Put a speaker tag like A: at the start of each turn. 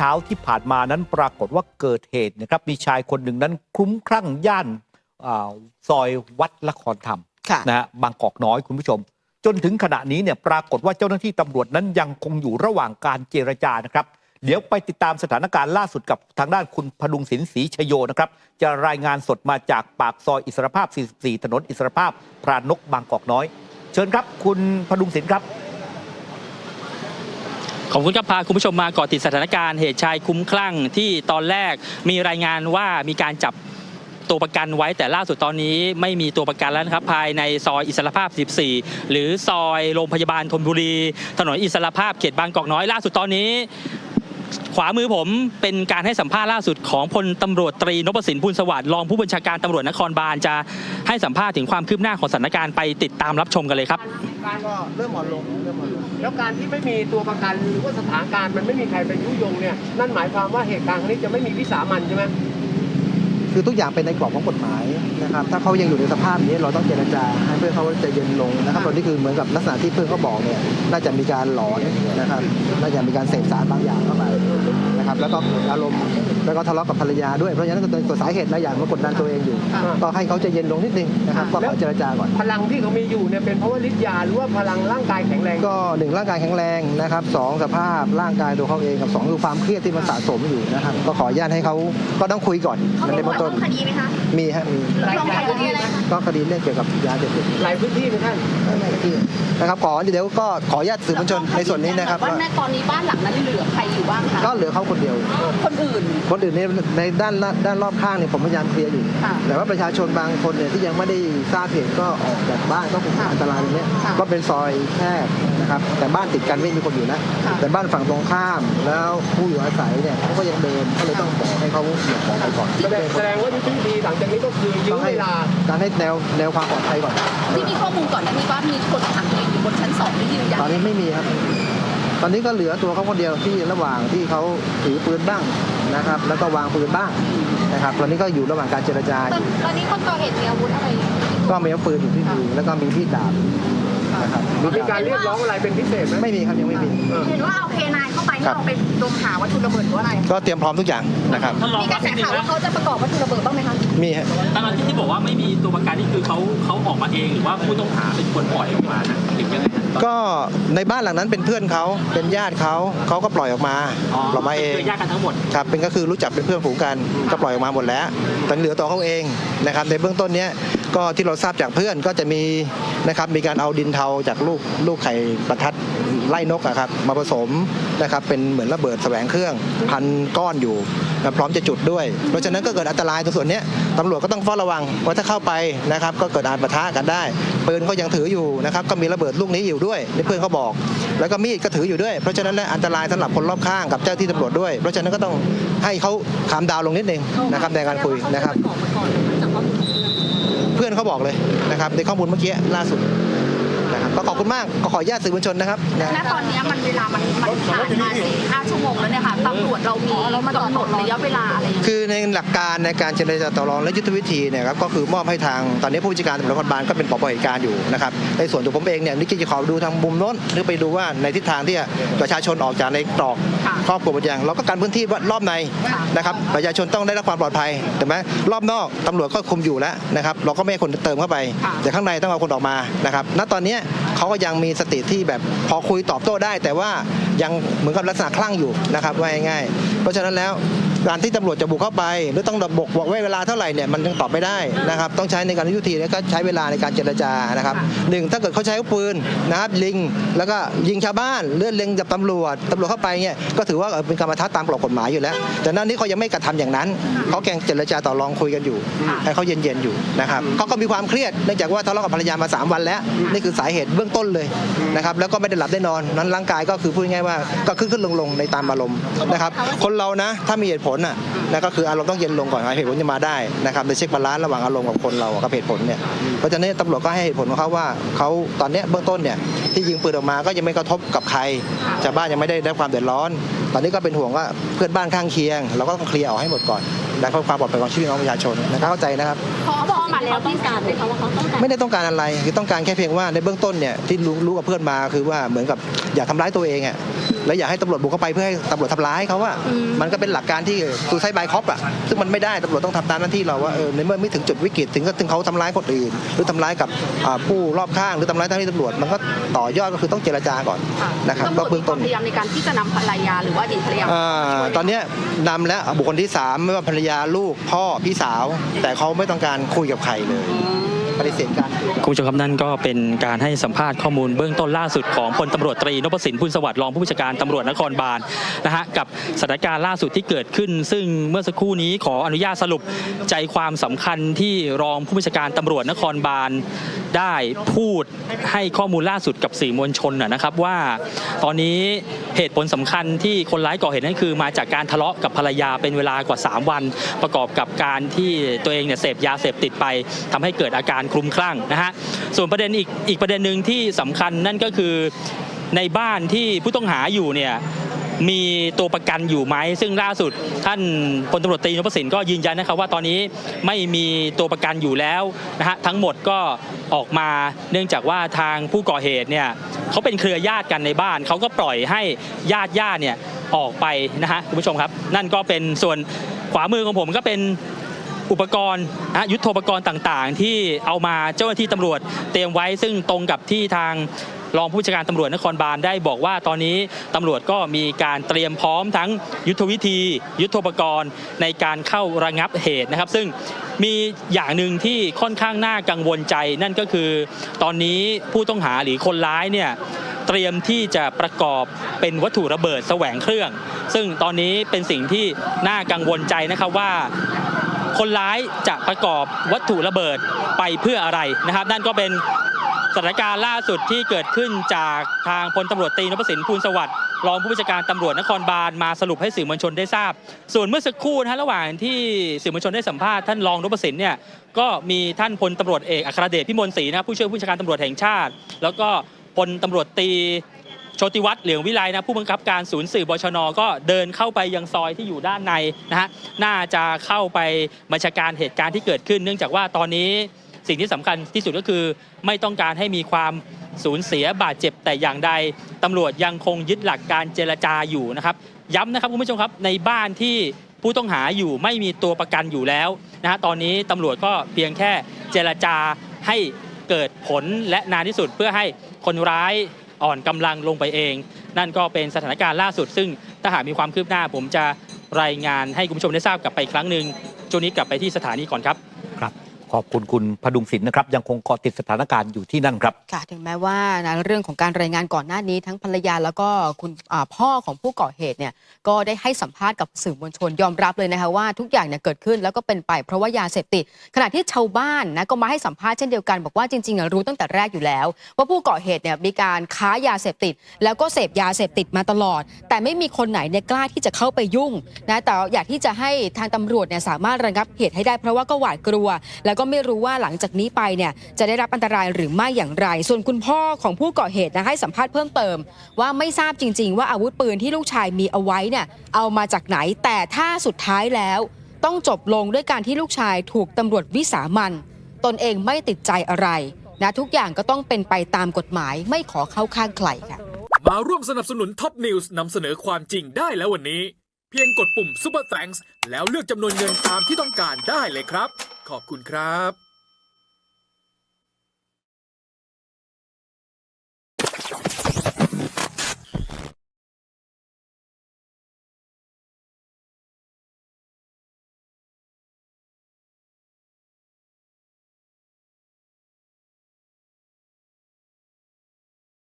A: ช้าที่ผ่านมานั้นปรากฏว่าเกิดเหตุนะครับ มีชายคนหนึ่งนั้นคลุ้มคลั่งย่านอาซอยวัดละครธรรม
B: ค่ะ
A: นะฮะบางกอกน้อยคุณผู้ชม จนถึงขณะนี้เนี่ยปรากฏว่าเจ้าหน้าที่ตำรวจนั้นยังคงอยู่ระหว่างการเจรจานะครับ เดี๋ยวไปติดตามสถานการณ์ล่าสุดกับทางด้านคุณพดุงศิลป์ศรีชโยนะครับ จะรายงานสดมาจากปากซอยอิสรภาพ 44 ถนนอิสรภาพพรานกบางกอกน้อย เชิญครับ คุณพดุงศิลป์ครับ
C: ขอบคุณครับพาคุณผู้ชมมาเกาะติดสถานการณ์เหตุชายคุ้มคลั่งที่ตอนแรกมีรายงานว่ามีการจับตัวประกันไว้แต่ล่าสุดตอนนี้ไม่มีตัวประกันแล้วนะครับ ภายในซอยอิสรภาพ 14 หรือซอยโรงพยาบาลธนบุรี ถนนอิสรภาพเขตบางกอกน้อยล่าสุดตอนนี้ ขวามือผมเป็นการให้สัมภาษณ์ล่าสุดของพลตำรวจตรีนพสินพูลสวัสดิ์รองผู้บัญชาการตำรวจนครบาลจะให้สัมภาษณ์ถึงความคืบหน้าของสถานการณ์ไปติดตามรับชมกันเลยครับ
D: การ
B: ก็เริ่มอ่อนลงเริ่มอ่อนลง
D: แล้วการที่ไม่มีตัวประกันหรือว่าสถานการณ์มันไม่มีใครไปยุยงเนี่ยนั่นหมายความว่าเหตุการณ์ครั้งนี้จะไม่มีวิสามันใช่ไหม
B: คือทุกอย่างเป็นในกรอบของกฎหมายนะครับ ถ้าเขายังอยู่ในสภาพนี้เราต้องเจรจาให้เพื่อนเขาใจเย็นลงนะครับตอนนี้คือเหมือนกับลักษณะที่เพื่อนเขาบอกเนี่ยน่าจะมีการหลอนนะครับ น่าจะมีการเสพสารบางอย่างเข้าไปนะครับแล้วก็อารมณ์แล้วก็ทะเลาะกับภรรยาด้วยเพราะฉะนั้นก็เป็นตัวสาเหตุหลายอย่างมากดดันตัวเองอยู่ ก็ให้เขาใจเย็นลงนิดนึงนะครับก็ขอเจรจาก่อน
D: พลังที่เขามีอยู่เนี่ยเป็นเพราะว่าฤทธิ์ยาหรือว่าพลังร่างกายแข็งแรง
B: ก็หนึ่งร่างกายแข็งแรงนะครับสองสภาพร่างกายตัวเขาเองกับสองคือความเครียดที่มันสะสมอยู่นะครับก็ขออนุญาตให้เขาก็ต้องคุยก่อน
E: เขา
B: ใน
E: มี
B: เบื้อง
E: ต้
B: ต้
E: น
B: น
E: คดีไหมคะ
B: มีฮะมี
E: ลงคดีอะไรคะ
B: ก็คดีเรื่องเกี่ยวกับยาเสพติด
D: หลายพื้นที่ไหมท่าน
B: ที่นะครับขอเดี๋ยวก็ขออนุญาตสื่อมวลชนในส่วนนี้นะครับ
E: ว่า
B: ว่า
E: ในตอนนี้บ้านหลังนั้นเหลือใครอยู่ บ้างคะ
B: ก็เหลือเขาคนเดียว
E: คนอื่น
B: คนอื่นในในด้านละด้านรอบข้างเนี่ยผมพยายามเคลียร์อยู่
E: ค่ะ
B: แต่ว่าประชาชนบางคนเนี่ยที่ยังไม่ได้ทราบเหตุก็ออกจากบ้านก็คงอันตรายตรงเนี้ย
E: ค่ะ
B: ก็เป็นซอยแคบนะครับแต่บ้านติดกันไม่มีคนอยู่นะ
E: ค่ะ
B: แต่บ้านฝั่งตรงข้ามแล้วผู้อยู่อาศัยเนี่ยเขาก็ยังเดินก็เลยต้องบอกให้เขาเหยียบของไปก่อน
D: แสดงแสดงว่ายุทธวิธีหลังจากนี้ก็คือยื้
B: ต้
D: อ
B: องให้
D: เวลา
B: การให้แนวแนวความปลอดภัยก่อน
E: ที่มีข้อมูลก่อนหน้านี้ว่ามีคนขังตัวเองอยู่บนชั้นสองที่ยืนยัน
B: ตอนนี้ไม่มีครับ ตอนนี้ก็เหลือตัวเขาคนเดียวที่ระหว่างที่เขาถือปืนบ้างนะครับ แล้วก็วางปืนบ้างนะครับ ตอนนี้ก็อยู่ระหว่างการเจรจาอยู่
E: ตอนนี้คนก่อเหตุมีอาวุธอะไรอยู่ที่ตัว
B: ก็มีอาวุธปืนอยู่ที่มือแล้วก็มีมีดดาบนะครับมีด
D: มี
B: ดา
D: การ
B: บ
D: เรียกร้องอะไรเป็นพิเศษไหม
B: ไม่มีครับยังไม่มี
E: เห็นว่าเอาเคนายเข้าไป
B: ครั
E: ที่
B: บ
E: เราไปดมหาวัตถุระเบิดหรือว่าอะไร
B: ก็เตรียมพร้อมทุกอย่างนะครับ
C: ท่านรอง
E: มี
C: ค
E: ก
C: รั
E: ระ
C: บ
E: แสข่าวว่าเขาจะประกอบวัตถุระเบิดบ้างไหมคะ
B: มีฮะ
C: ตอนที่ที่บอกว่าไม่มีตัวประกันนี่คือเขาเขาออกมาเองหรือว่าผู้ต้องหาเป็นคนปล่อยออกมานะถึงยังไงฮะ
B: ก็ในบ้านหลังนั้นเป็นเพื่อนเขาเป็นญาติเขาเขาก็ปล่อยออกมาปล่อยมาเอง
C: คือญาติกันทั้งหมด
B: ครับเป็นก็คือรู้จักเป็นเพื่อนฝูงกันก็ปล่อยออกมาหมดแล้วแต่เหลือตัวเขาเองนะครับในเบื้องต้นเนี้ย ก็ที่เราทราบจากเพื่อนก็จะมีนะครับมีการเอาดินเทาจากลูกลูกไข่ประทัดไล่นกอะครับมาผสมนะครับเป็นเหมือนระเบิดแสวงเครื่องพันก้อนอยู่นะพร้อมจะจุดด้วย เพราะฉะนั้นก็เกิดอันตรายตรงส่วนนี้ตำรวจก็ต้องเฝ้าระวังว่าถ้าเข้าไปนะครับ ก็เกิดอาจปะทะกันได้ปืนก็ยังถืออยู่นะครับก็มีระเบิดลูกนี้อยู่ด้วยนี่เพื่อนเขาบอก แล้วก็มีดก็ถืออยู่ด้วย เพราะฉะนั้นอันตรายสำหรับคนรอบข้างกับเจ้าที่ตำรวจด้วย เพราะฉะนั้นก็ต้องให้เขาคามดาวลงนิดนึงนะครับในการคุยนะครับ
E: อนเพื่อน
B: เขาบอกเลยนะครับในข้อมูลเมื่อกี้ล่าสุด ก็ขอบคุณมากก็ขออนุญาตสื่อมวลชนนะครับนะ
E: ณตอนนี้มันเวลามันมันผ่านมาสี่ห้าชั่วโมงแล้วเนี่ยค่ะตำรวจเรามีกำหนดระยะเวลาอะไรอย่างเงี้ย
B: คือในหลักการในการเจรจาต่อรองและยุทธวิธีเนี่ยครับก็คือมอบให้ทางตอนนี้ผู้บัญชาการตำรวจนครบาลก็เป็นผบเหตุการณ์อยู่นะครับในส่วนตัวผมเองเนี่ยนี่จะขอดูทางมุมโน้นหรือไปดูว่าในทิศทางที่ประชาชนออกจากในตรอก
E: ค่ะ
B: ครอบครัวอย่างเราก็การพื้นที่รอบใน
E: ค่ะ
B: นะครับประชาชนต้องได้รับความปลอดภัยถูกไหมรอบนอกตำรวจก็คุมอยู่แล้วนะครับเราก็ไม่ให้คนเติมเข้าไป
E: ค่ะ
B: แต่ข้างในต้องเอาคนออกมานะครับณตอนเนี้ยเขาก็ยังมีสติที่แบบพอคุยตอบโต้ได้ แต่ว่ายังเหมือนกับลักษณะคลั่งอยู่นะครับว่าง่ายๆเพราะฉะนั้นแล้ว การที่ตำรวจจะบุกเข้าไป หรือต้องบอกบอกไว้เวลาเท่าไหร่เนี่ยมันยังตอบไม่ได้นะครับต้องใช้ในการยุติแล้วก็ใช้เวลาในการเจรจานะครับหนึ่งถ้าเกิดเขาใช้อาวุธปืนนะครับลิงแล้วก็ยิงชาวบ้านเลื่อนเล็งจับตำรวจตำรวจเข้าไปเนี่ยก็ถือว่าเป็นการมาทัดตามกรอบกฎหมายอยู่แล้ว แต่นั่นนี่เขายังไม่กระทำอย่างนั้นเขาแกงเจรจาต่อรองคุยกันอยู่ให้เขาเย็นๆอยู่นะครับเขาก็มีความเครียดเนื่องจากว่าทะเลาะกับภรรยามา 3 วันแล้ว นี่คือสาเหตุเบื้องต้นเลยนะครับแล้วก็ไม่ได้หลับได้นอนนั้นร่างกายก็คือพูดง่ายว่าก็ขึ้นขึ้นลงๆในตามอารมณ์นะครับคนเรานะถ้ามีเหตุผลน่ะนะก็คืออารมณ์ต้องเย็นลงก่อนเหตุผลจะมาได้นะครับในเช็คบาลานซ์ระหว่างอารมณ์กับคนเรากับเหตุผลเนี่ยเพราะฉะนั้นตำรวจก็ให้เหตุผลของเขาว่าเขาตอนเนี้ยเบื้องต้นเนี่ยที่ยิงปืนออกมาก็ยังไม่กระทบกับใครชาวบ้านยังไม่ได้ได้ความเดือดร้อน ตอนนี้ก็เป็นห่วงว่าเพื่อนบ้านข้างเคียง เราก็ต้องเคลียร์ออกให้หมดก่อน และเพื่อความปลอดภัยของชีวิตของประชาชนนะครับเข้าใจนะครับ
E: เขาบอกมาแล้วต้องการไหมคะว่าเขาต้องการ
B: ไม่ได้ต้องการอะไรคือต้องการแค่เพียงว่าในเบื้องต้นเนี่ยที่รู้รู้กับเพื่อนมาคือว่าเหมือนกับอยากทำร้ายตัวเองอะแล้วอยากให้ตำรวจบุกเข้าไปเพื่อให้ตำรวจทำร้ายเขาว่ามันก็เป็นหลักการที่ตูไซบายคอปอะซึ่งมันไม่ได้ตำรวจต้องทำตามหน้าที่เราว่าเออในเมื่อไม่ถึงจุดวิกฤตถึงก็ถึงเขาทำร้ายคนอื่น หรือทำร้ายกับอ่าผู้รอบข้างหรือทำร้ายเจ้าหน้าที่ตำรวจมันก็ต่อยอดก็คือต้องเจรจาก่อนนะครับ
E: ตำร
B: ก็
E: วจมี
B: เบื้อง
E: ค
B: ต้
E: วานมพยายามในการที่จะนำภรรยาหรือว่าอดีตภรรยา
B: อ่าตอนเนี้ยนำแล้วบุคคลที่สามไม่ว่าภรรยาลูกพ่อพี่สาว แต่เขาไม่ต้องการคุยกับใครเลย ปฏิเสธการคุยกับ
C: คุณผู้ชมครับนั่นก็เป็นการให้สัมภาษณ์ข้อมูลเบื้องต้นล่าสุดของพลตำรวจตรีนพสินพุนสวัสดิ์รองผู้บัญชาการตำรวจนครบาลนะฮะกับสถานการณ์ล่าสุดที่เกิดขึ้น ซึ่งเมื่อสักครู่นี้ขออนุญาตสรุปใจความสำคัญที่รองผู้บัญชาการตำรวจนครบาล ได้พูดให้ข้อมูลล่าสุดกับสื่อมวลชนนะครับว่าตอนนี้เหตุผลสำคัญที่คนร้ายก่อเหตุนั่นคือมาจากการทะเลาะกับภรรยาเป็นเวลากว่า 3 วัน ประกอบกับการที่ตัวเองเนี่ยเสพยาเสพติดไปทำให้เกิดอาการคลุ้มคลั่งนะฮะส่วนประเด็นอีกอีกประเด็นหนึ่งที่สำคัญนั่นก็คือในบ้านที่ผู้ต้องหาอยู่เนี่ย มีตัวประกันอยู่ไหม ซึ่งล่าสุดท่านพลตำรวจตรีนพสินก็ยืนยันนะครับว่าตอนนี้ไม่มีตัวประกันอยู่แล้วนะฮะทั้งหมดก็ออกมาเนื่องจากว่าทางผู้ก่อเหตุเนี่ยเขาเป็นเครือญาติกันในบ้านเขาก็ปล่อยให้ญาติญาติเนี่ยออกไปนะฮะคุณผู้ชมครับ นั่นก็เป็นส่วนขวามือของผมก็เป็นอุปกรณ์นะยุทโธปกรณ์ต่างๆ ที่เอามาเจ้าหน้าที่ตำรวจเตรียมไว้ซึ่งตรงกับที่ทาง รองผู้จัดการตำรวจนครบาลได้บอกว่าตอนนี้ตำรวจก็มีการเตรียมพร้อมทั้งยุทธวิธี ยุทธปกรณ์ในการเข้าระงับเหตุนะครับ ซึ่งมีอย่างหนึ่งที่ค่อนข้างน่ากังวลใจนั่นก็คือ ตอนนี้ผู้ต้องหาหรือคนร้ายเนี่ยเตรียมที่จะประกอบเป็นวัตถุระเบิดแสวงเครื่อง ซึ่งตอนนี้เป็นสิ่งที่น่ากังวลใจนะครับว่าคนร้ายจะประกอบวัตถุระเบิดไปเพื่ออะไรนะครับ นั่นก็เป็น สถานการณ์ล่าสุดที่เกิดขึ้นจากทางพลตำรวจตีนพสินพูลสวัสดิ์รองผู้บัญชาการตำรวจนครบาลมาสรุปให้สื่อมวลชนได้ทราบ ส่วนเมื่อสักครู่นะระหว่างที่สื่อมวลชนได้สัมภาษณ์ท่านรองนพสินเนี่ยก็มีท่านพลตำรวจเอกอัครเดชพิมลศรีนะผู้ช่วยผู้บัญชาการตำรวจแห่งชาติ แล้วก็พลตำรวจตีโชติวัฒน์เหลืองวิไลนะผู้บังคับการศูนย์สื่อบชน ก็เดินเข้าไปยังซอยที่อยู่ด้านในนะฮะน่าจะเข้าไปบัญชาการเหตุการณ์ที่เกิดขึ้น เนื่องจากว่าตอนนี้ สิ่งที่สำคัญที่สุดก็คือ ไม่ต้องการให้มีความสูญเสียบาดเจ็บแต่อย่างใดตำรวจยังคงยึดหลักการเจรจาอยู่นะครับ ย้ำนะครับคุณผู้ชมครับในบ้านที่ผู้ต้องหาอยู่ไม่มีตัวประกันอยู่แล้วนะฮะตอนนี้ตำรวจก็เพียงแค่เจรจาให้เกิดผลและนานที่สุดเพื่อให้คนร้ายอ่อนกำลังลงไปเอง นั่นก็เป็นสถานการณ์ล่าสุด ซึ่งถ้าหากมีความคืบหน้าผมจะรายงานให้คุณผู้ชมได้ทราบกลับไปครั้งหนึ่งช่วงนี้กลับไปที่สถานีก่อนครับ
A: ขอบคุณคุณพดุงศิลป์นะครับ ยังคงเกาะติดสถานการณ์อยู่ที่นั่นครับ
F: ค่ะถึงแม้ว่านะเรื่องของการรายงานก่อนหน้านี้ ทั้งภรรยาแล้วก็คุณพ่อของผู้ก่อเหตุเนี่ยก็ได้ให้สัมภาษณ์กับสื่อมวลชนยอมรับเลยนะคะว่าทุกอย่างเนี่ยเกิดขึ้นแล้วก็เป็นไปเพราะว่ายาเสพติดขณะที่ชาวบ้านนะก็มาให้สัมภาษณ์เช่นเดียวกันบอกว่าจริงๆรู้ตั้งแต่แรกอยู่แล้ว ว่าผู้ก่อเหตุเนี่ยมีการค้ายาเสพติด แล้วก็เสพยาเสพติดมาตลอด แต่ไม่มีคนไหนเนี่ยกล้าที่จะเข้าไปยุ่งนะแต่อยากที่จะให้ทางตำรวจเนี่ยสามารถระงับเหตุให้ได้เพราะว่าก็หวาดกลัวแล้วก็ไม่รู้ว่าหลังจากนี้ไปเนี่ยจะได้รับอันตรายหรือไม่อย่างไร ส่วนคุณพ่อของผู้ก่อเหตุนะให้สัมภาษณ์เพิ่มเติม ว่าไม่ทราบจริง ๆ ว่าอาวุธปืนที่ลูกชายมีเอาไว้เนี่ยเอามาจากไหนแต่ถ้าสุดท้ายแล้ว ต้องจบลงด้วยการที่ลูกชายถูกตำรวจวิสามันตนเองไม่ติดใจอะไรนะทุกอย่างก็ต้องเป็นไปตามกฎหมายไม่ขอเข้าข้างใครค่ะ
G: มาร่วมสนับสนุนท็อปนิวส์นำเสนอความจริงได้แล้ววันนี้ เพียงกดปุ่ม Super Thanks แล้วเลือกจำนวนเงินตามที่ต้องการได้เลยครับ ขอบคุณครับ